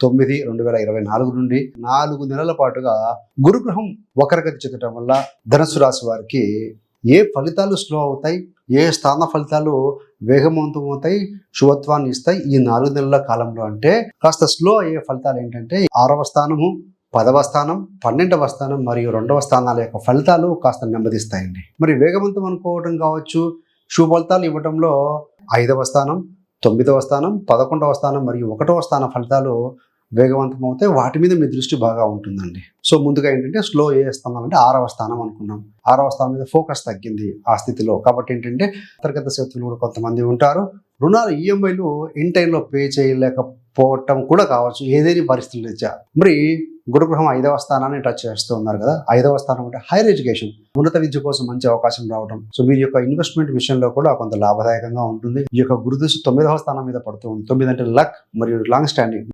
తొమ్మిది రెండు వేల ఇరవై నాలుగు నుండి నాలుగు నెలల పాటుగా గురుగ్రహం వక్రగతి చెందటం వల్ల ధనుసు రాశి వారికి ఏ ఫలితాలు స్లో అవుతాయి? ఏ స్థాన ఫలితాలు వేగవంతం అవుతాయి? శుభత్వాన్ని ఇస్తాయి? ఈ నాలుగు నెలల కాలంలో అంటే కాస్త స్లో అయ్యే ఫలితాలు ఏంటంటే ఆరవ స్థానము పదవ స్థానం పన్నెండవ స్థానం మరియు రెండవ స్థానాల యొక్క ఫలితాలు కాస్త నెమ్మదిస్తాయండి. మరి వేగవంతం అనుకోవడం కావచ్చు శుభ ఫలితాలు ఇవ్వడంలో ఐదవ స్థానం తొమ్మిదవ స్థానం పదకొండవ స్థానం మరియు ఒకటవ స్థానం ఫలితాలు వేగవంతం అవుతాయి వాటి మీద మీ దృష్టి బాగా ఉంటుందండి. సో ముందుగా ఏంటంటే స్లో ఏ స్థానం అంటే ఆరవ స్థానం అనుకున్నాం. ఆరవ స్థానం మీద ఫోకస్ తగ్గింది ఆ స్థితిలో. కాబట్టి ఏంటంటే అంతర్గత శక్తులు కూడా కొంతమంది ఉంటారు. రుణాలు ఈఎంఐలు ఇన్ టైంలో పే చేయలేకపోవటం కూడా కావచ్చు ఏదేని పరిస్థితులు తెచ్చా? మరి గురుగ్రహం ఐదవ స్థానాన్ని టచ్ చేస్తూ ఉన్నారు కదా ఐదవ స్థానం అంటే హైయర్ ఎడ్యుకేషన్ ఉన్నత విద్య కోసం మంచి అవకాశం రావడం సో వీరి యొక్క ఇన్వెస్ట్మెంట్ విషయంలో కూడా కొంత లాభదాయకంగా ఉంటుంది. ఈ యొక్క గురుదృష్టి తొమ్మిదవ స్థానం మీద పడుతూ ఉంది తొమ్మిది అంటే లక్ మరియు లాంగ్ స్టాండింగ్